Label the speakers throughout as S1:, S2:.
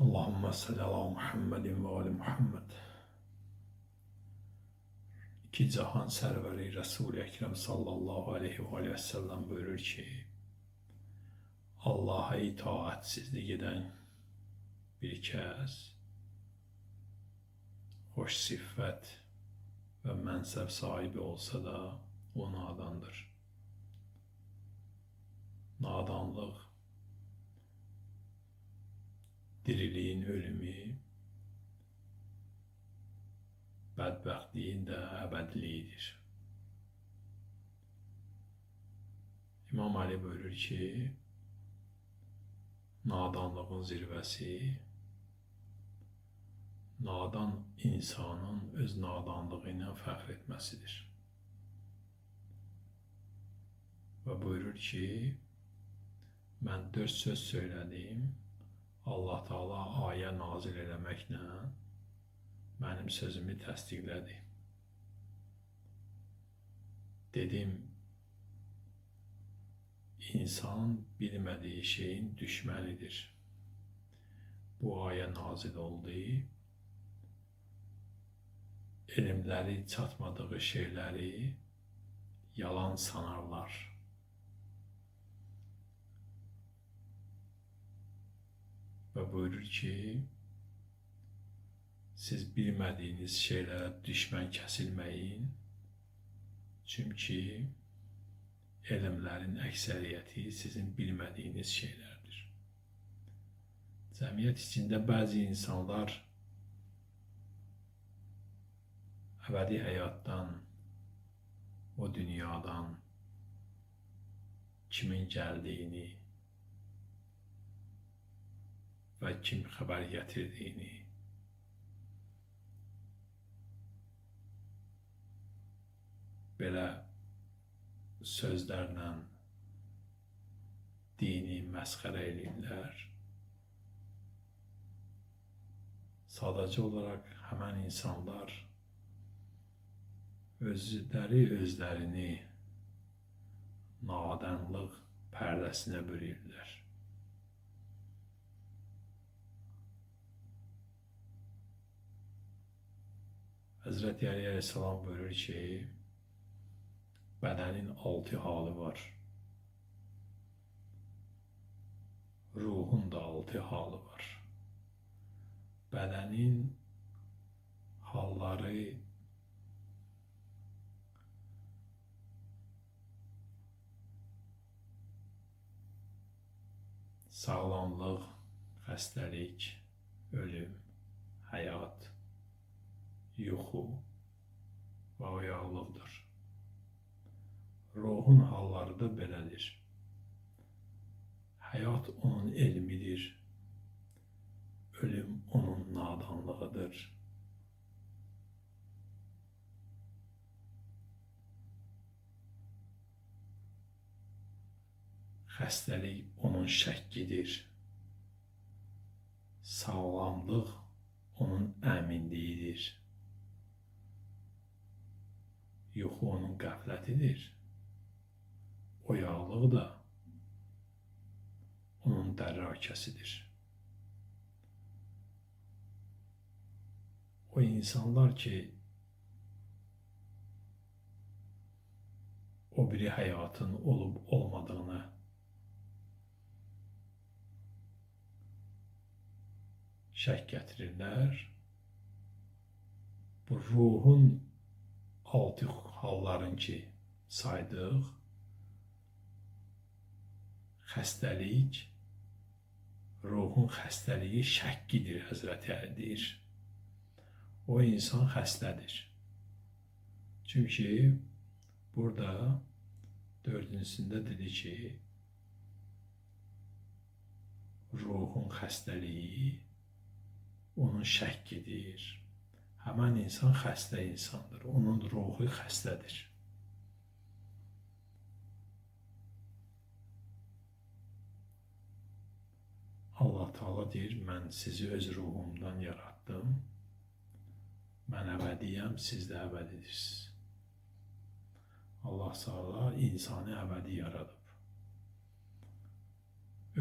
S1: Allahümme salli ala Muhammedin ve ali Muhammed. İki cahan sərvəri Resul-i Ekrem sallallahu aleyhi ve aleyhi ve sellem buyurur ki, Allah'a itaatsizlik edən bir kəs hoş siffət və mənsəb sahibi olsa da o nadandır. Nadanlıq diriliğin ölümü, bədbəxtliyin də əbədiliyidir. İmam Ali buyurur ki, nadanlığın zirvəsi nadan insanın öz nadanlığı ilə fəxr etməsidir. Və buyurur ki, mən dörd söz söylədim, Allah Taala ayə nazil eləməklə mənim sözümü təsdiqlədi. Dedim, insan bilmədiyi şeyin düşmənidir. Bu ayə nazil oldu. Elmləri çatmadığı şeyləri yalan sanarlar. Və buyurur ki, siz bilmədiyiniz şeylərə düşmən kəsilməyin. Çünki elmlərin əksəriyyəti sizin bilmədiyiniz şeylərdir. Cəmiyyət içində bəzi insanlar əbədi həyatdan, o dünyadan kimin gəldiyini, və kim xəbər gətirdiyini belə sözlərlə dini məsxərə edirlər. Sadəcə olaraq həmən insanlar özləri özlərini nadanlıq pərdəsinə bürüyürlər. Hazreti Ali Aleyhisselam buyurur ki, bedenin altı halı var. Ruhun da altı halı var. Bedenin halları sağlamlıq, xəstəlik, ölüm, həyat, yuxu və oyaqlıqdır. Ruhun halları da belədir. Həyat onun elmidir. Ölüm onun nadanlığıdır. Xəstəlik onun şəkkidir. Sağlamlıq onun əminliyidir. Yuxu onun qəflətidir. Oyaqlığı da onun dərrakəsidir. O insanlar ki, o biri həyatın olub olmadığını şək gətirirlər. Bu ruhun altı halların ki saydıq, xəstəlik, ruhun xəstəliyi şəkkidir, Həzrəti Əli deyir. O insan xəstədir. Çünki burada dördüncüsündə dedi ki, ruhun xəstəliyi onun şəkkidir. Həmən insan xəstə insandır. Onun ruhu xəstədir. Allah Taala deyir, mən sizi öz ruhumdan yaratdım. Mən əbədiyəm, siz də əbədidirsiniz. Allah Taala insanı əbədi yaradıb.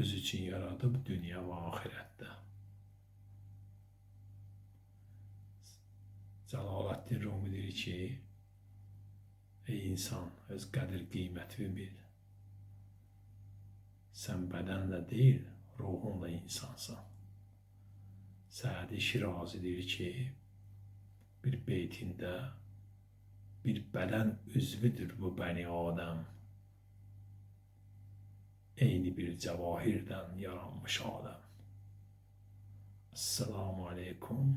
S1: Öz üçün yaradıb dünya və axirətdə. Cəlaləddin Rumi deyir ki, ey insan, öz qədir qiymətini bil. Sən bədənlə deyil, ruhunla insansan. Sədi Şirazi deyir ki, bir beytində bir bədən üzvüdür bu bəni Adəm. Eyni bir cəvahirdən yaranmış Adəm. Esselamu aleykum